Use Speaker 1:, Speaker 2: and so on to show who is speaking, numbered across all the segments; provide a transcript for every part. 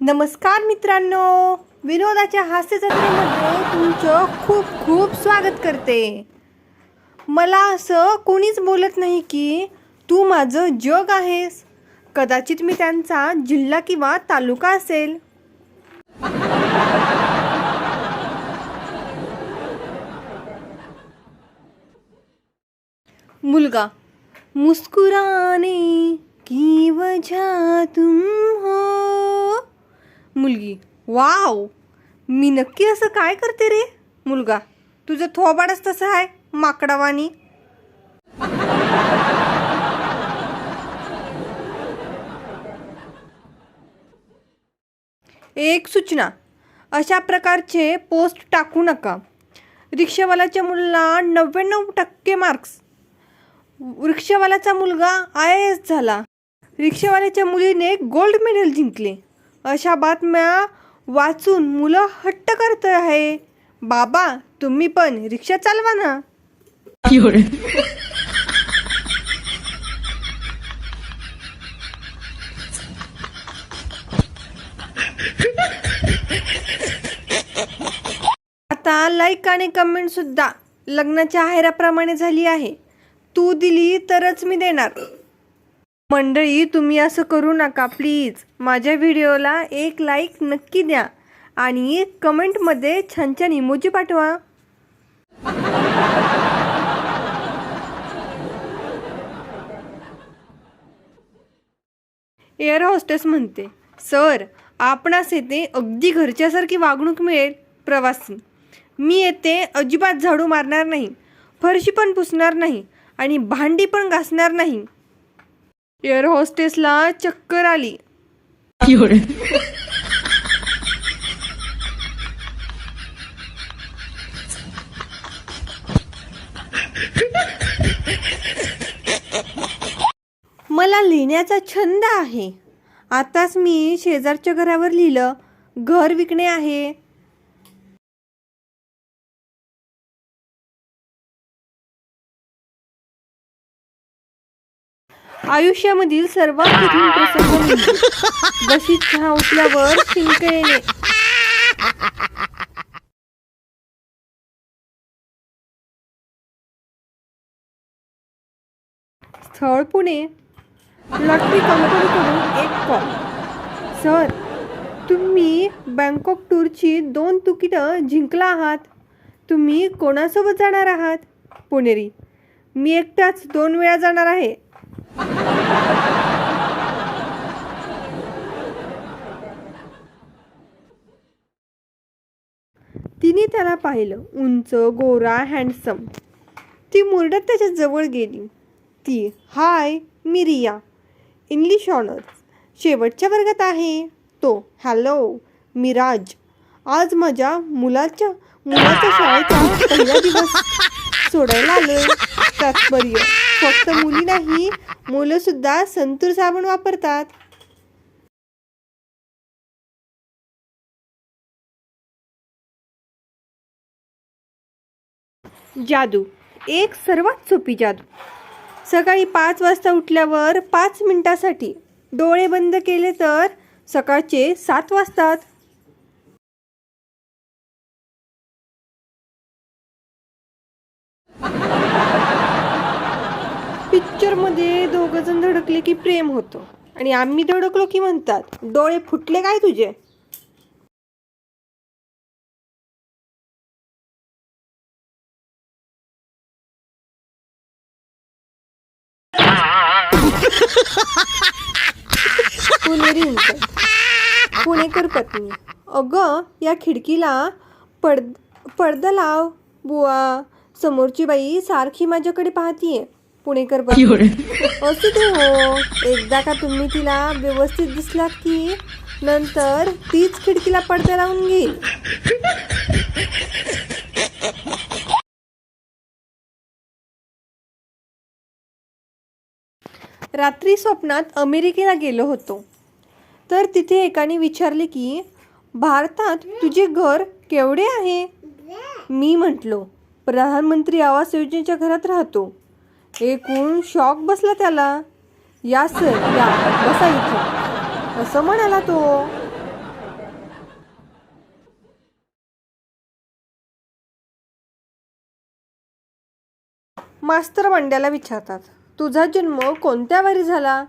Speaker 1: नमस्कार मित्रांनो. विनोदाच्या हास्य जत्रेमध्ये तुमचं खूप खूप स्वागत करते. मला असं कोणीच बोलत नाही की तू माझं जग आहेस. कदाचित मी त्यांचा जिल्हा किंवा तालुका असेल. मुलगा मुस्कुराने की वजह तुम हो. मुलगी. वाव! मी नक्की असं काय करते रे? मुलगा. तुझं थोबाडच तसं आहे माकडावानी. एक सूचना. अशा प्रकारचे पोस्ट टाकू नका. रिक्षावाल्याच्या मुलाला नव्याण्णव टक्के मार्क्स रिक्षावाल्याचा मुलगा आय ए एस झाला. रिक्षावाल्याच्या मुलीने गोल्ड मेडल जिंकले. अशा बातम्या वाचून मुलं हट्ट करत आहे. बाबा तुम्ही पण रिक्षा चालवा ना. आता लाईक आणि कमेंट सुद्धा लग्नाच्या आहेराप्रमाणे झाली आहे. तू दिली तरच मी देणार. मंडळी तुम्ही असं करू नका प्लीज. माझ्या व्हिडिओला एक लाईक नक्की द्या आणि कमेंटमध्ये छान छान इमोजी पाठवा. एअर हॉस्टेस म्हणते सर आपणास येथे अगदी घरच्यासारखी वागणूक मिळेल प्रवासी. मी येथे अजिबात झाडू मारणार नाही फरशी पण पुसणार नाही आणि भांडी पण घासणार नाही. एअर हॉस्टेसला चक्कर आली. मला लिहिण्याचा छंद आहे. आताच मी शेजारच्या घरावर लिहिलं घर विकणे आहे. आयुष्यामधील सर्वात कठीण प्रसंग म्हणजे बशीत चहा उठल्यावर शिंक येणे. स्थळ पुणे. लॉटरी कंपनीकडून एक कॉल सर तुम्ही बँकॉक टूरची दोन तिकीटं जिंकला आहात. तुम्ही कोणासोबत जाणार आहात? पुणेरी. मी एकटाच दोन वेळा जाणार आहे. तिने त्याला पाहिलं उंच गोरा हँडसम ती मुरडत त्याच्याजवळ गेली. ती हाय मी रिया. इंग्लिश ऑनर्स शेवटच्या वर्गात आहे. तो हॅलो मिराज आज माझ्या मुलाच्या मुलाच्या शाळेचा पहिला दिवस. सोडायला आलोय. तात्पर्य फक्त मुली नाही मुलं सुद्धा संतूर साबण वापरतात. जादू. एक सर्वात सोपी जादू. सकाळी पाच वाजता उठल्यावर पाच मिनिटासाठी डोळे बंद केले तर सकाळचे सात वाजतात. पिक्चरमध्ये दोघं जण धडकले की प्रेम होतं. आणि आम्ही धडकलो की म्हणतात डोळे फुटले काय तुझे? पुणेरी उंच पुणेकर पत्नी अगं या खिडकीला पड पडदा लाव बुवा. समोरची बाई सारखी माझ्याकडे पाहतीये. पुणेकर असू दे हो. एकदा का तुम्ही तिला व्यवस्थित दिसलात की नंतर तीच खिडकीला पडदा लावून घेईल. रात्री स्वप्नात अमेरिकेला गेलो होतो. तर तिथे एकाने विचारले की भारतात तुझे घर केवढे आहे? मी म्हटलो प्रधानमंत्री आवास योजनेच्या घरात राहतो. एकूण शॉक बसला त्याला. या सर या बसा इथे. असं म्हणाला तो. मास्तर बंड्याला विचारतात तुझा जन्म कोणत्या वारी झाला?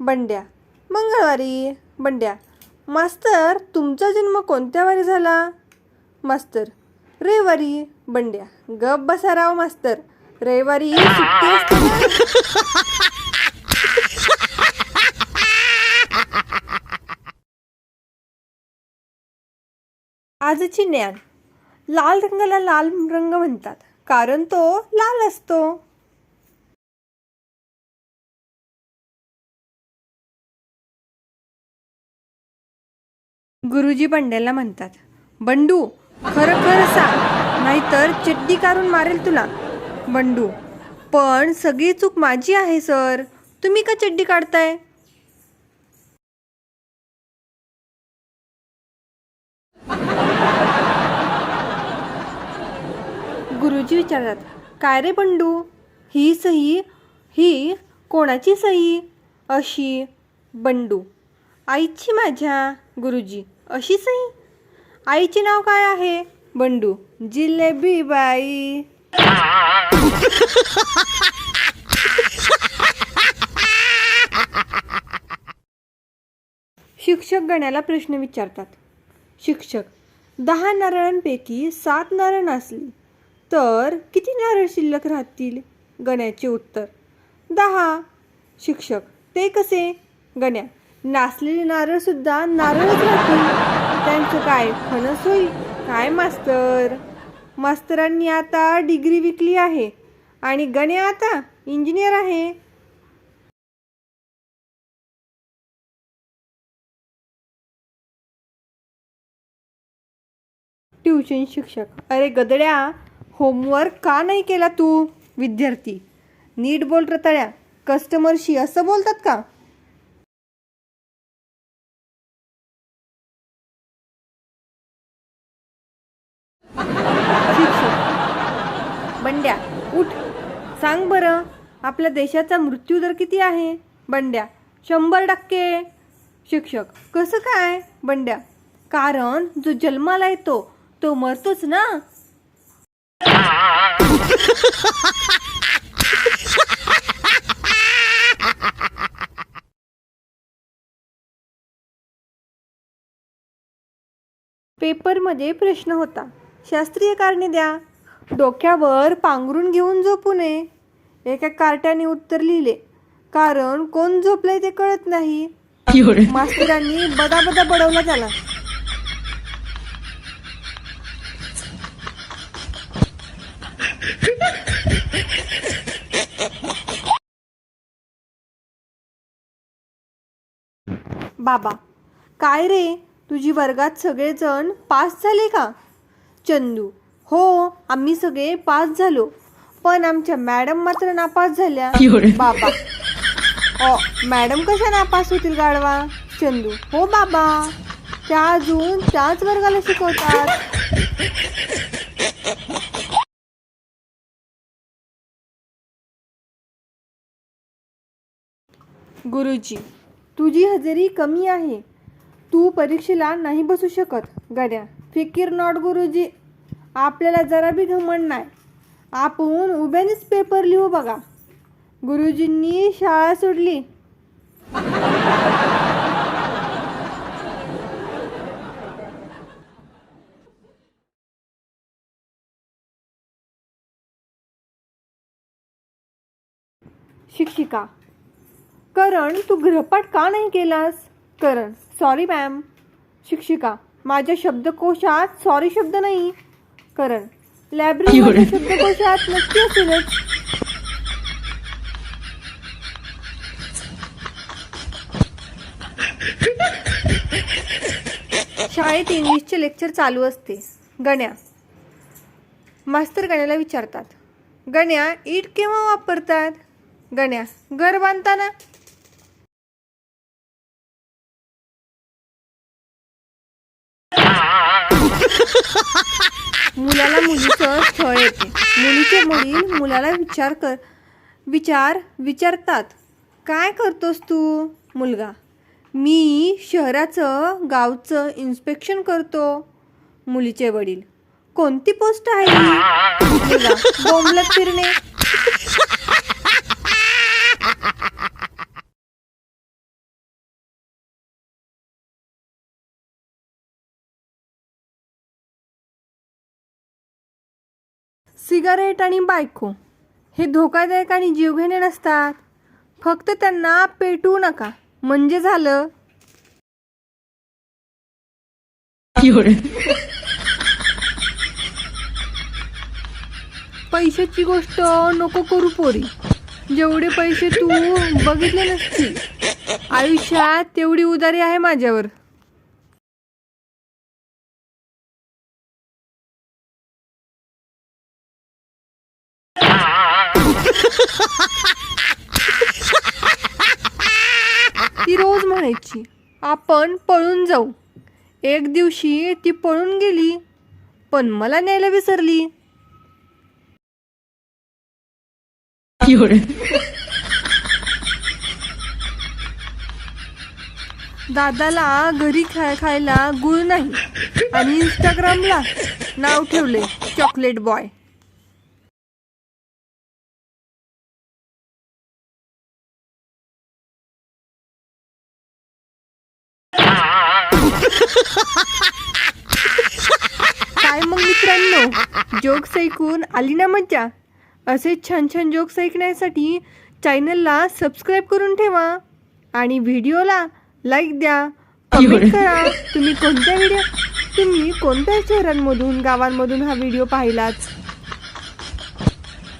Speaker 1: बंड्या. मंगळवारी. बंड्या. मास्तर तुमचा जन्म कोणत्या वारी झाला? मास्तर. रविवारी. बंड्या. गप बसा राव मास्तर. रविवारी आजची ज्ञान. लाल रंगाला लाल रंग म्हणतात. कारण तो लाल असतो. गुरुजी बंड्याला म्हणतात बंडू खरं खरं सांग. नाहीतर चिड्डी काढून मारेल तुला. बंडू. पण सगळी चूक माझी आहे सर. तुम्ही का चड्डी काढताय? गुरुजी विचारतात काय रे बंडू? ही सही ही कोणाची सही? अशी बंडू. आईची माझ्या गुरुजी. अशी सही? आईचे नाव काय आहे? बंडू. जिलेबी बाई. शिक्षक गण्याला प्रश्न विचारतात. शिक्षक दहा नारळांपैकी सात नारळ असली तर किती नारळ शिल्लक राहतील? गण्याचे उत्तर दहा. शिक्षक ते कसे? गण्या नासलेले नारळ सुद्धा नारळच राहतील. त्यांचं काय फणस होईल? काय मास्तर? मास्तरांनी आता डिग्री विकली आहे. आणि गणे आता इंजिनियर आहे. ट्युशन शिक्षक. अरे गदड्या होमवर्क का नाही केला तू? विद्यार्थी. नीट बोल रताळ्या. कस्टमरशी असं बोलतात का शिक्षक बंड्या उठ सांग बरं आपल्या देशाचा मृत्यूदर किती आहे? बंड्या शंभर टक्के. शिक्षक कसं काय? बंड्या कारण जो जन्माला येतो तो मरतोच ना? पेपरमध्ये प्रश्न होता. शास्त्रीय कारणे द्या. डोक्यावर पांघरून घेऊन झोपू नये. एका कार्ट्याने उत्तर लिहिले. कारण कोण झोपलंय ते कळत नाही. मास्तरांनी बदा बदा बडवला त्याला. बाबा काय रे? तुझी वर्गात सगळेजण पास झाले का? चंदू हो आम्ही सगळे पास झालो. पण आमच्या मॅडम मात्र नापास झाल्या. बाबा. ओ मॅडम कशा नापास होतील गाडवा चंदू. हो बाबा. त्या अजून त्याच वर्गाला शिकवतात. गुरुजी तुझी हजेरी कमी आहे. तू परीक्षेला नाही बसू शकत. गड्या फिकीर नॉट गुरुजी. आपल्याला जरा बी घमंड नाही. आपण उभ्यानेच पेपर लिहू बघा. गुरुजींनी शाळा सोडली. शिक्षिका करण तू गृहपाठ का नाही केलास? करण सॉरी मॅम शिक्षिका माझ्या शब्दकोशात सॉरी शब्द नाही. करण लायब्ररीमध्ये? शब्दकोशात नक्की असेलच शाळेत इंग्लिशचे लेक्चर चालू असते. गण्या. मास्तर गण्याला विचारतात. गण्या ईट केव्हा वापरतात? गण्या घर बांधताना? मुलाला मुलीचं स्थळ येते. मुलीचे वडील मुलाला विचार कर विचार विचारतात. काय करतोस तू मुलगा? मी शहराचं गावचं इन्स्पेक्शन करतो मुलीचे वडील. कोणती पोस्ट आहे? ही? बोंबलत फिरणे. सिगारेट आणि बायको हे धोकादायक आणि जीवघेणे नसतात. फक्त त्यांना पेटवू नका. म्हणजे झालं? पैशाची गोष्ट नको करू पोरी. जेवढे पैसे तू बघितले नसतील. आयुष्यात तेवढी उदारी आहे माझ्यावर. म्हणायची आपण पळून जाऊ. एक दिवशी ती पळून गेली पण मला न्यायला विसरली. दादाला घरी खाय खायला गुळ नाही आणि इंस्टाग्रामला नाव ठेवले चॉकलेट बॉय. काय मग मित्रांनो? जोक्स ऐकून आली ना मज्जा? असे छान छान जोक्स ऐकण्यासाठी चॅनलला सबस्क्राईब करून ठेवा आणि व्हिडिओला लाईक द्या. कमेंट करा. तुम्ही कोणत्या व्हिडिओ तुम्ही कोणत्या शहरांमधून गावांमधून हा व्हिडिओ पाहिलात